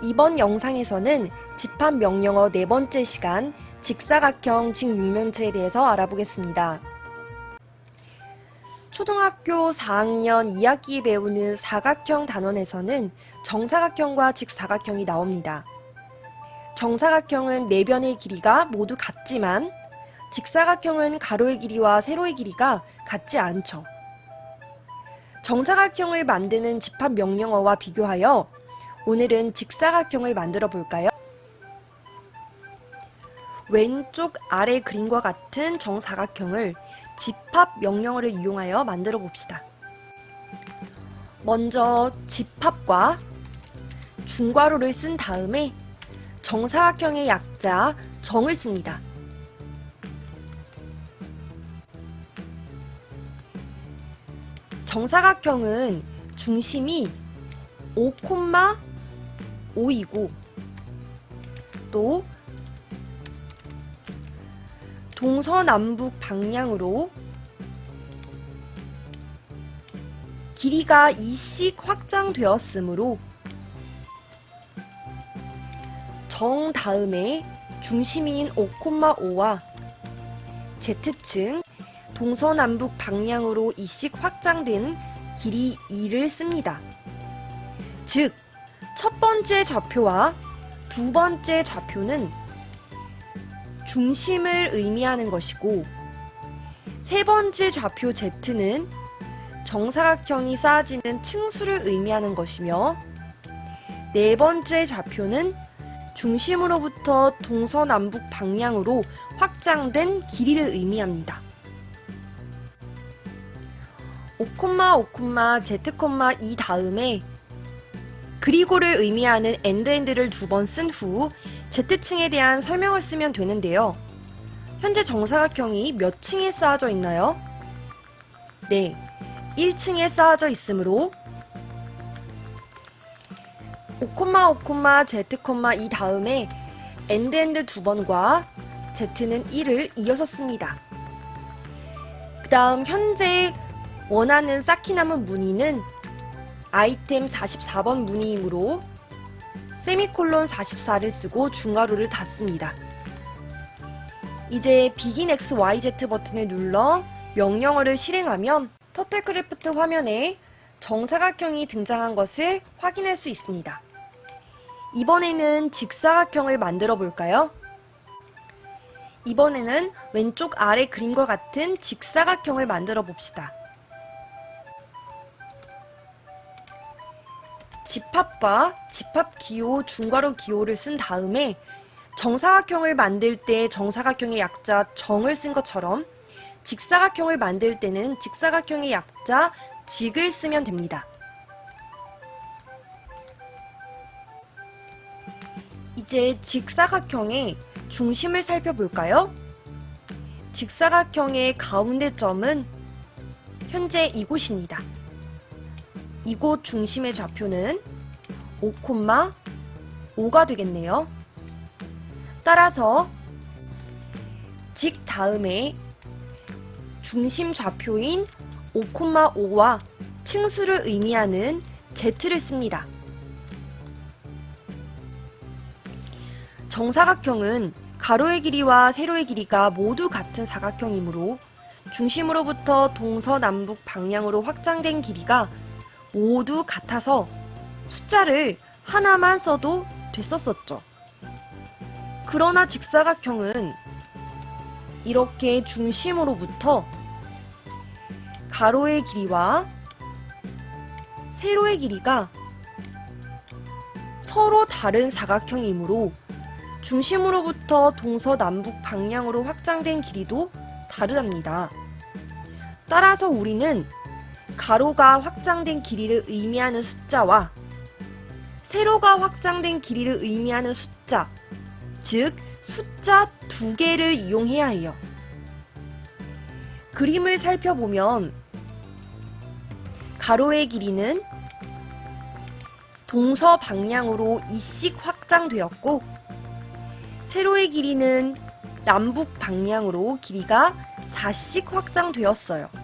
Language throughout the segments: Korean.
이번 영상에서는 집합 명령어 네 번째 시간 직사각형 직육면체에 대해서 알아보겠습니다. 초등학교 4학년 2학기에 배우는 사각형 단원에서는 정사각형과 직사각형이 나옵니다. 정사각형은 네 변의 길이가 모두 같지만 직사각형은 가로의 길이와 세로의 길이가 같지 않죠. 정사각형을 만드는 집합 명령어와 비교하여 오늘은 직사각형을 만들어 볼까요? 왼쪽 아래 그림과 같은 정사각형을 집합 명령어를 이용하여 만들어 봅시다. 먼저 집합과 중괄호를 쓴 다음에 정사각형의 약자 정을 씁니다. 정사각형은 중심이 5,5이고 또 동서남북 방향으로 길이가 2씩 확장되었으므로 정 다음에 중심인 5,5와 Z층 동서남북 방향으로 2씩 확장된 길이 2를 씁니다. 즉, 첫 번째 좌표와 두 번째 좌표는 중심을 의미하는 것이고, 세 번째 좌표 Z는 정사각형이 쌓아지는 층수를 의미하는 것이며, 네 번째 좌표는 중심으로부터 동서남북 방향으로 확장된 길이를 의미합니다. 5, Z, 이 다음에 그리고를 의미하는 엔드엔드를 두 번 쓴 후 Z층에 대한 설명을 쓰면 되는데요. 현재 정사각형이 몇 층에 쌓아져 있나요? 네, 1층에 쌓아져 있으므로 5, Z, 이 다음에 엔드엔드 두 번과 Z는 1을 이어서 씁니다. 그 다음 현재 원하는 쌓기 남은 무늬는 아이템 44번 무늬이므로 세미콜론 44를 쓰고 중괄호를 닫습니다. 이제 begin x, y, z 버튼을 눌러 명령어를 실행하면 터틀크래프트 화면에 정사각형이 등장한 것을 확인할 수 있습니다. 이번에는 직사각형을 만들어 볼까요? 이번에는 왼쪽 아래 그림과 같은 직사각형을 만들어 봅시다. 집합과 집합 기호, 중괄호 기호를 쓴 다음에 정사각형을 만들 때 정사각형의 약자 정을 쓴 것처럼 직사각형을 만들 때는 직사각형의 약자 직을 쓰면 됩니다. 이제 직사각형의 중심을 살펴볼까요? 직사각형의 가운데 점은 현재 이곳입니다. 이곳 중심의 좌표는 5,5가 되겠네요. 따라서 직 다음에 중심 좌표인 5,5와 층수를 의미하는 Z를 씁니다. 정사각형은 가로의 길이와 세로의 길이가 모두 같은 사각형이므로 중심으로부터 동서남북 방향으로 확장된 길이가 모두 같아서 숫자를 하나만 써도 됐었었죠. 그러나 직사각형은 이렇게 중심으로부터 가로의 길이와 세로의 길이가 서로 다른 사각형이므로 중심으로부터 동서남북 방향으로 확장된 길이도 다르답니다. 따라서 우리는 가로가 확장된 길이를 의미하는 숫자와 세로가 확장된 길이를 의미하는 숫자, 즉 숫자 두 개를 이용해야 해요. 그림을 살펴보면 가로의 길이는 동서 방향으로 2씩 확장되었고 세로의 길이는 남북 방향으로 길이가 4씩 확장되었어요.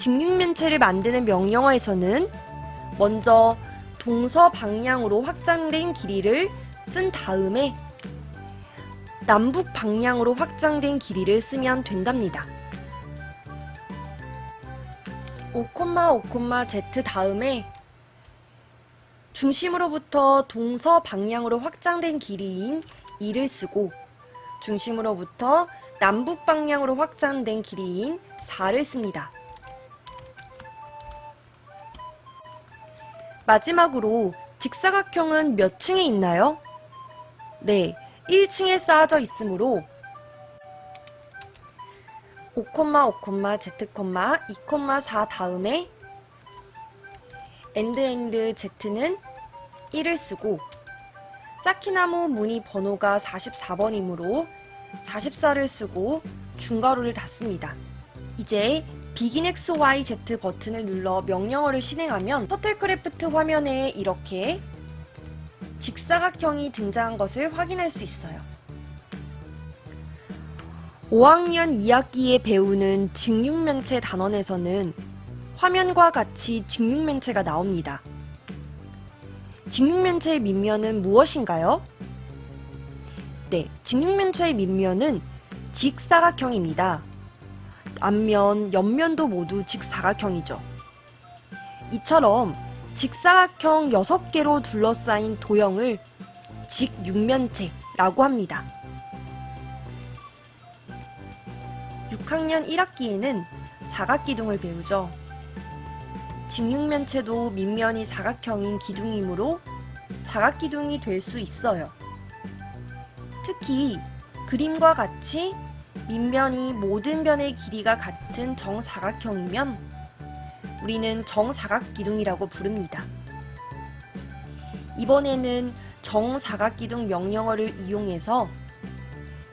직육면체를 만드는 명령어에서는 먼저 동서 방향으로 확장된 길이를 쓴 다음에 남북 방향으로 확장된 길이를 쓰면 된답니다. 5,5,z 다음에 중심으로부터 동서 방향으로 확장된 길이인 2를 쓰고 중심으로부터 남북 방향으로 확장된 길이인 4를 씁니다. 마지막으로 직사각형은 몇 층에 있나요? 네, 1층에 쌓아져 있으므로 5,5,z, 2,4 다음에 엔드 엔드 z는 1을 쓰고 쌓기나무 무늬 번호가 44번이므로 44를 쓰고 중괄호를 닫습니다. 이제 Begin XYZ 버튼을 눌러 명령어를 실행하면 터틀크래프트 화면에 이렇게 직사각형이 등장한 것을 확인할 수 있어요. 5학년 2학기에 배우는 직육면체 단원에서는 화면과 같이 직육면체가 나옵니다. 직육면체의 밑면은 무엇인가요? 네, 직육면체의 밑면은 직사각형입니다. 앞면, 옆면도 모두 직사각형이죠. 이처럼 직사각형 6개로 둘러싸인 도형을 직육면체라고 합니다. 6학년 1학기에는 사각기둥을 배우죠. 직육면체도 밑면이 사각형인 기둥이므로 사각기둥이 될 수 있어요. 특히 그림과 같이 밑면이 모든 변의 길이가 같은 정사각형이면 우리는 정사각기둥이라고 부릅니다. 이번에는 정사각기둥 명령어를 이용해서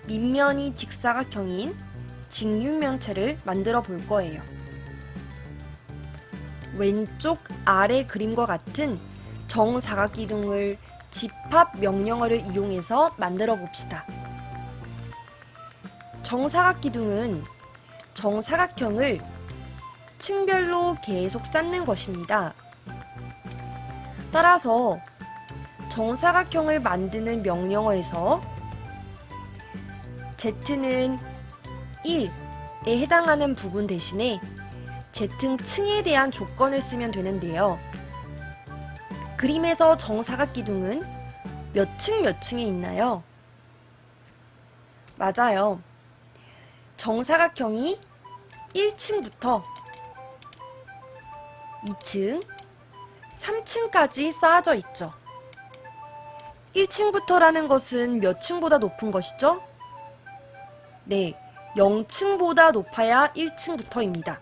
밑면이 직사각형인 직육면체를 만들어 볼 거예요. 왼쪽 아래 그림과 같은 정사각기둥을 집합 명령어를 이용해서 만들어 봅시다. 정사각기둥은 정사각형을 층별로 계속 쌓는 것입니다. 따라서 정사각형을 만드는 명령어에서 z는 1에 해당하는 부분 대신에 z층에 대한 조건을 쓰면 되는데요. 그림에서 정사각기둥은 몇 층 몇 층에 있나요? 맞아요. 정사각형이 1층부터 2층, 3층까지 쌓아져 있죠. 1층부터라는 것은 몇 층보다 높은 것이죠? 네, 0층보다 높아야 1층부터입니다.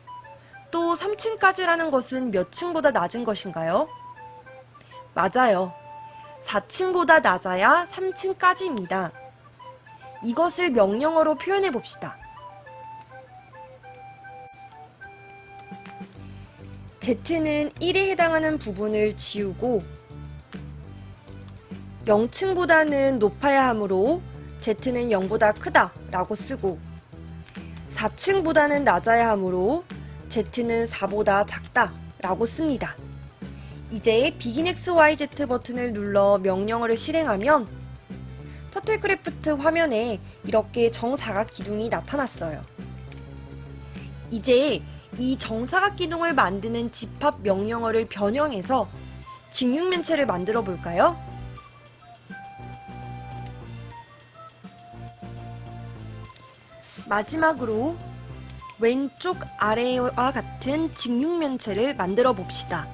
또 3층까지라는 것은 몇 층보다 낮은 것인가요? 맞아요. 4층보다 낮아야 3층까지입니다. 이것을 명령어로 표현해 봅시다. Z는 1에 해당하는 부분을 지우고 0층보다는 높아야 하므로 Z는 0보다 크다 라고 쓰고 4층보다는 낮아야 하므로 Z는 4보다 작다 라고 씁니다. 이제 Begin XYZ 버튼을 눌러 명령어를 실행하면 터틀크래프트 화면에 이렇게 정사각 기둥이 나타났어요. 이제 이 정사각 기둥을 만드는 집합 명령어를 변형해서 직육면체를 만들어 볼까요? 마지막으로 왼쪽 아래와 같은 직육면체를 만들어 봅시다.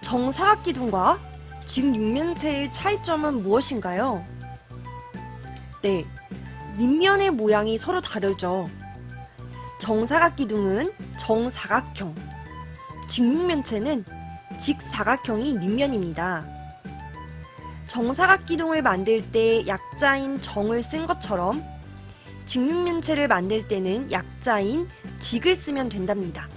정사각 기둥과 직육면체의 차이점은 무엇인가요? 네, 밑면의 모양이 서로 다르죠. 정사각 기둥은 정사각형, 직육면체는 직사각형이 밑면입니다. 정사각 기둥을 만들 때 약자인 정을 쓴 것처럼 직육면체를 만들 때는 약자인 직을 쓰면 된답니다.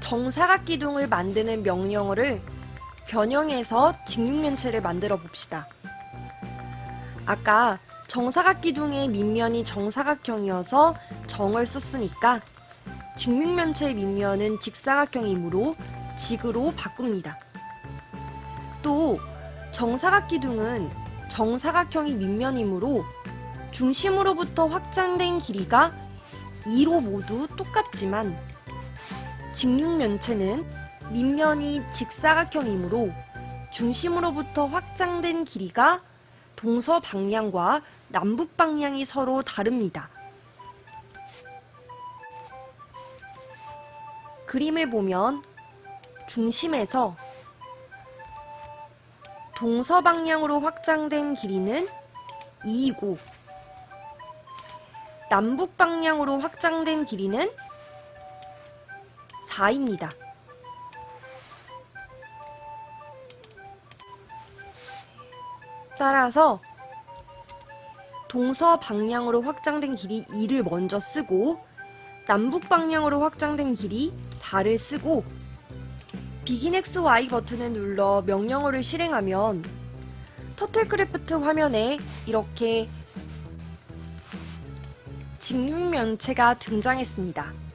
정사각 기둥을 만드는 명령어를 변형해서 직육면체를 만들어 봅시다. 아까 정사각 기둥의 밑면이 정사각형이어서 정을 썼으니까 직육면체의 밑면은 직사각형이므로 직으로 바꿉니다. 또 정사각 기둥은 정사각형이 밑면이므로 중심으로부터 확장된 길이가 2로 모두 똑같지만 직육면체는 밑면이 직사각형이므로 중심으로부터 확장된 길이가 동서 방향과 남북 방향이 서로 다릅니다. 그림을 보면 중심에서 동서 방향으로 확장된 길이는 2이고 남북 방향으로 확장된 길이는 4입니다. 따라서 동서 방향으로 확장된 길이 2를 먼저 쓰고 남북 방향으로 확장된 길이 4를 쓰고 비긴 XY 버튼을 눌러 명령어를 실행하면 터틀크래프트 화면에 이렇게 직육면체가 등장했습니다.